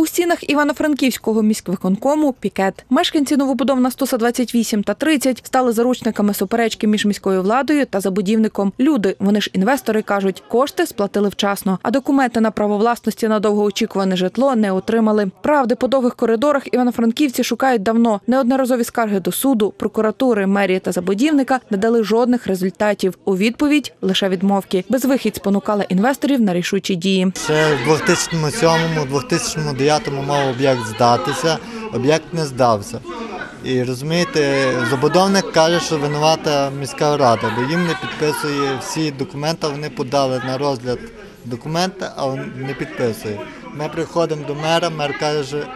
У стінах Івано-Франківського міськвиконкому пікет. Мешканці новобудов на 128 та 30 стали заручниками суперечки між міською владою та забудівником. Люди, вони ж інвестори, кажуть, кошти сплатили вчасно, а документи на право власності на довгоочікуване житло не отримали. Правди по довгих коридорах івано-франківці шукають давно. Неодноразові скарги до суду, прокуратури, мерії та забудівника не дали жодних результатів. У відповідь лише відмовки. Безвихідь спонукала інвесторів на рішучі дії. Ще в 2007-2009 мав об'єкт здатися, об'єкт не здався. І розумієте, забудовник каже, що винувата міська рада, бо їм не підписує всі документи, вони подали на розгляд документи, а він не підписує. Ми приходимо до мера, мер каже,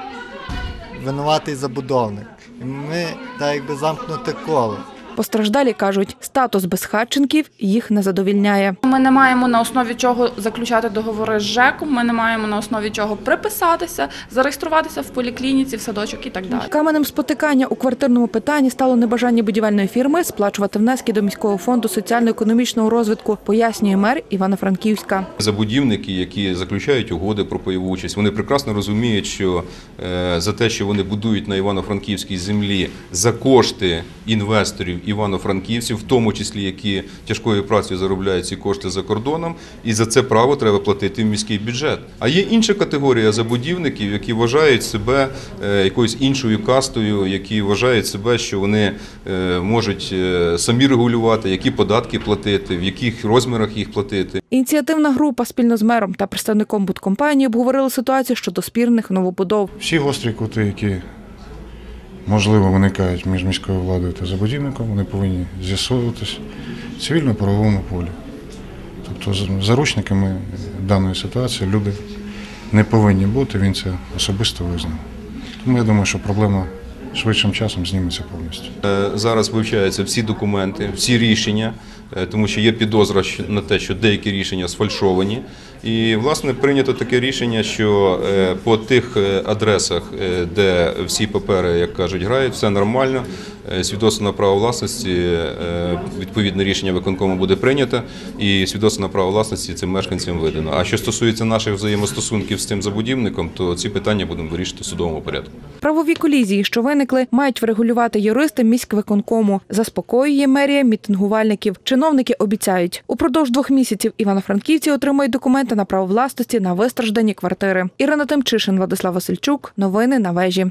винуватий забудовник. І ми так якби замкнуте коло. Постраждалі кажуть, статус безхатченків їх не задовільняє. Ми не маємо на основі чого заключати договори з ЖЕКом, ми не маємо на основі чого приписатися, зареєструватися в поліклініці, в садочок і так далі. Каменем спотикання у квартирному питанні стало небажання будівельної фірми сплачувати внески до міського фонду соціально-економічного розвитку, пояснює мер Івано-Франківська. Забудівники, які заключають угоди про пайову участь, вони прекрасно розуміють, що е, за те, що вони будують на Івано-Франківській землі за кошти інвесторів івано-франківців, в тому числі які тяжкою працею заробляють ці кошти за кордоном, і за це право треба платити в міський бюджет. А є інша категорія забудівників, які вважають себе е, якоюсь іншою кастою, які вважають себе, що вони е, можуть е, самі регулювати, які податки платити, в яких розмірах їх платити. Ініціативна група спільно з мером та представником будкомпанії обговорили ситуацію щодо спірних новобудов. Всі гострі кути, які можливо виникають між міською владою та забудівником, вони повинні з'ясовуватись в цивільно-правовому полі. Тобто заручниками даної ситуації люди не повинні бути, він це особисто визнав. Тому я думаю, що проблема швидшим часом зніметься повністю. Е, Зараз вивчаються всі документи, всі рішення, е, тому що є підозра на те, що деякі рішення сфальшовані. І власне прийнято таке рішення, що е, по тих адресах, де всі папери, як кажуть, грають, все нормально. Е, Свідоцтво на право власності, е, відповідне рішення виконкому буде прийнято, і свідоцтво на право власності цим мешканцям видано. А що стосується наших взаємостосунків з цим забудівником, то ці питання будемо вирішити в судовому порядку. Правові колізії, що виникли, мають врегулювати юристи міськвиконкому. Заспокоює мерія мітингувальників. Чиновники обіцяють, упродовж двох місяців івано-франківці отримають документи на право власності на вистраждані квартири. Ірина Тимчишин, Владислав Васильчук. Новини на вежі.